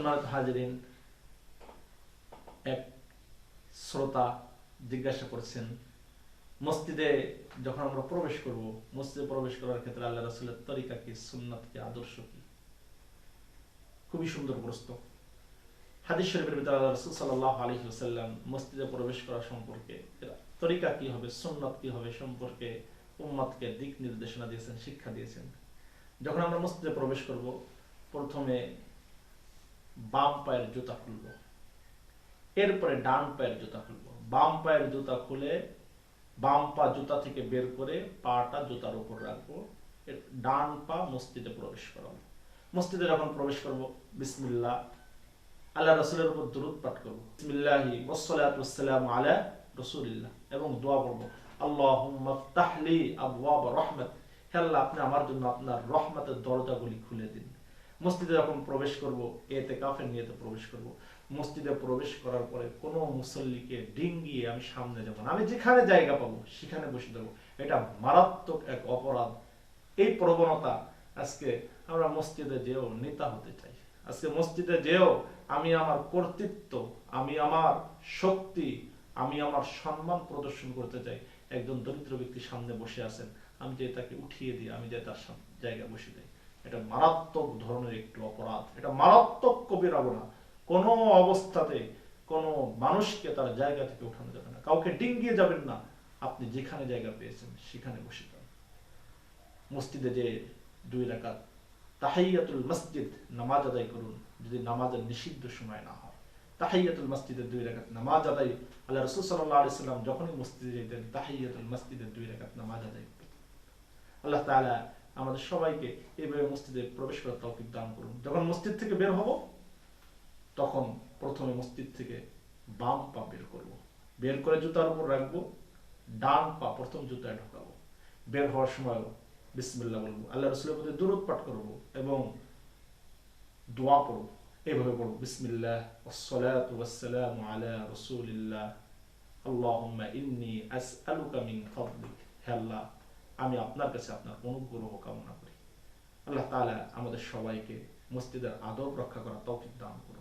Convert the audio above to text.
সম্মানিত হাজিরিন এক শ্রোতা জিজ্ঞাসা করছেন, মসজিদে যখন আমরা প্রবেশ করব, মসজিদে প্রবেশ করার ক্ষেত্রে আল্লাহ রাসুলের তরিকা কি, সুন্নাত কি, আদর্শ কি? খুবই সুন্দর প্রশ্ন। হাদিস শরীফের ভিতরে আল্লাহ রাসূল সাল্লাল্লাহু আলাইহি ওয়াসাল্লাম মসজিদে প্রবেশ করা সম্পর্কে তরিকা কি হবে, সুন্নাত কি হবে সম্পর্কে উম্মতকে দিক নির্দেশনা দিয়েছেন, শিক্ষা দিয়েছেন। যখন আমরা মসজিদে প্রবেশ করব, প্রথমে বাম পায়ের জুতা খুলব। এরপরে ডান পায়ের জুতা খুলব। বাম পায়ের জুতা খুলে বাম পা জুতা থেকে বের করে পাটা জুতার উপর রাখব। ডান পা মসজিদে প্রবেশ করাবো। মসজিদে যখন প্রবেশ করব, বিসমিল্লাহ, আল্লাহ রসুলের উপর দরুদ পাঠ করব। বিসমিল্লাহি ওয়াসসালামু আলা রাসূলিল্লাহ এবং দোয়া করব, আল্লাহুম্মা ফতাহলি আবওয়াব রাহমাত। হে আল্লাহ, আপনি আমার জন্য আপনার রহমতের দরজাগুলি খুলে দিন। মসজিদে যখন প্রবেশ করব এতে কাফের নিয়েতে প্রবেশ করব, মসজিদে প্রবেশ করার পরে কোনো মুসল্লিকে ডিঙ্গিয়ে আমি সামনে যাব আমি যেখানে জায়গা পাবো, সেখানে বসে দেবো এটা মারাত্মক এক অপরাধ। এই প্রবণতা আজকে আমরা মসজিদে যেও নেতা হতে চাই। আজকে মসজিদে যেও আমি আমার কর্তৃত্ব, আমি আমার শক্তি, আমি আমার সম্মান প্রদর্শন করতে চাই। একজন দরিদ্র ব্যক্তি সামনে বসে আছেন, আমি যে তাকে উঠিয়ে দিই, আমি যে তার জায়গায় বসে দেই এটা মারাত্মক ধরনের একটু অপরাধ। এটা মারাত্মক কবিরা গোনা কোনো অবস্থাতে কোনো মানুষকে তার জায়গা থেকে উঠানো যাবে না। কাউকে ডিঙ্গিয়ে যাবেন না। আপনি যেখানে জায়গা পেয়েছেন, সেখানে বসে যান। মসজিদে যে দুই রাকাত তাহাইয়াতুল মসজিদ নামাজ আদায় করুন, যদি নামাজের নিষিদ্ধ সময় না হয়। তাহাইয়াতুল মসজিদের দুই রাকাত নামাজ আদায়, আল্লাহ রসুল সাল্লাহ আলি সাল্লাম যখনই মসজিদে যেতেন তাহাইয়াতুল মসজিদের দুই রাকাত নামাজ আদায় করতেন। আল্লাহ তাআলা আমাদের সবাইকে এইভাবে মসজিদে প্রবেশ করার তৌফিক দান করুন। যখন মসজিদ থেকে বের হব, তখন প্রথমে মসজিদ থেকে বাম পা বের করব। বের করে জুতার উপর রাখব, ডান পা প্রথম জুতায় ঢোকাবো। বের হওয়ার সময় বিসমিল্লা বলব, আল্লাহ রসুলের প্রতি দূরত পাঠ করব এবং দোয়া পড়ব। এইভাবে পড়ব, বিসমিল্লাহ, ওয়াসসালাতু ওয়াসসালামু আলা রাসূলিল্লাহ। আল্লাহুম্মা ইন্নী আসআলুকা মিন ফাদলিক। হে আল্লাহ আমি আপনার কাছে আপনার অনুগ্রহ কামনা করি। আল্লাহ তালা আমাদের সবাইকে মসজিদের আদব রক্ষা করা তৌফিক দান করুন।